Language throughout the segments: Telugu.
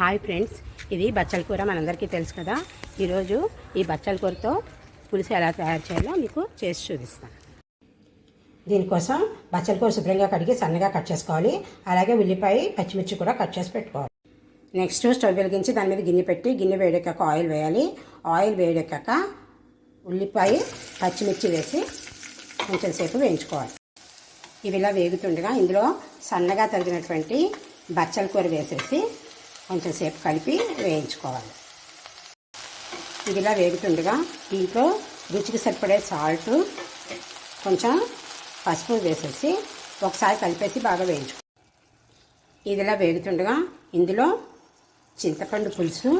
హాయ్ ఫ్రెండ్స్ ఇది బచ్చల కూర మనందరికీ తెలుసు కదా. ఈరోజు ఈ బచ్చల కూరతో పులుసు ఎలా తయారు చేయాలో మీకు చేసి చూపిస్తాను. దీనికోసం బచ్చల కూర శుభ్రంగా కడిగి సన్నగా కట్ చేసుకోవాలి. అలాగే ఉల్లిపాయ పచ్చిమిర్చి కూడా కట్ చేసి పెట్టుకోవాలి. నెక్స్ట్ స్టవ్ వెలిగించి దాని మీద గిన్నె పెట్టి గిన్నె వేడెక్కాక ఆయిల్ వేయాలి. ఆయిల్ వేడెక్కాక ఉల్లిపాయ పచ్చిమిర్చి వేసి కొంచెం సేపు వేయించుకోవాలి. ఇవి ఇలా వేగుతుండగా ఇందులో సన్నగా తరిగినటువంటి బచ్చల కూర వేసేసి కొంచెంసేపు కలిపి వేయించుకోవాలి. ఇది ఇలా వేగుతుండగా దీంట్లో రుచికి సరిపడే సాల్ట్ కొంచెం పసుపు వేసేసి ఒకసారి కలిపేసి బాగా వేయించుకో ఇది ఇలా వేగుతుండగా ఇందులో చింతపండు పులుసు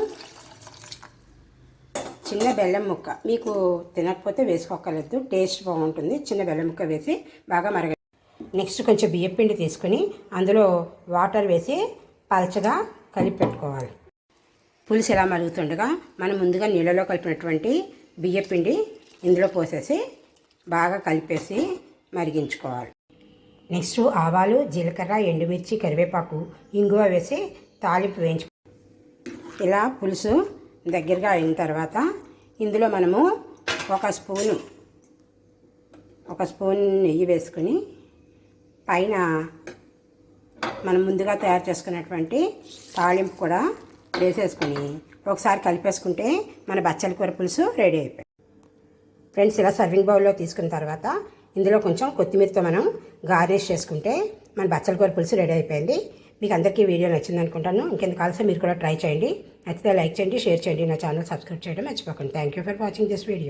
చిన్న బెల్లం ముక్క. మీకు తినకపోతే వేసుకోకలేదు టేస్ట్ బాగుంటుంది. చిన్న బెల్లం ముక్క వేసి బాగా మరగ నెక్స్ట్ కొంచెం బియ్యం పిండి తీసుకుని అందులో వాటర్ వేసి పలచగా కలిపి పెట్టుకోవాలి పులుసు ఎలా మరుగుతుండగా మనం ముందుగా నీళ్ళలో కలిపినటువంటి బియ్యపిండి ఇందులో పోసేసి బాగా కలిపేసి మరిగించుకోవాలి. నెక్స్ట్ ఆవాలు జీలకర్ర ఎండుమిర్చి కరివేపాకు ఇంగువ వేసి తాలింపు వేయించు ఇలా పులుసు దగ్గరగా అయిన తర్వాత ఇందులో మనము ఒక స్పూను ఒక స్పూన్ నెయ్యి వేసుకుని పైన మనం ముందుగా తయారు చేసుకున్నటువంటి తాళింపు కూడా వేసేసుకొని ఒకసారి కలిపేసుకుంటే మన బచ్చల కూర పులుసు రెడీ అయిపోయింది. ఫ్రెండ్స్ ఇలా సర్వింగ్ బౌల్లో తీసుకున్న తర్వాత ఇందులో కొంచెం కొత్తిమీరతో మనం గార్నిష్ చేసుకుంటే మన బచ్చల కూర పులుసు రెడీ అయిపోయింది. మీకు అందరికీ వీడియో నచ్చింది అనుకుంటాను. ఇంకెందుకు కావాల్సిన మీరు కూడా ట్రై చేయండి. నచ్చితే లైక్ చేయండి షేర్ చేయండి. నా ఛానల్ సబ్స్క్రైబ్ చేయడం మర్చిపోకండి. Thank you for watching this video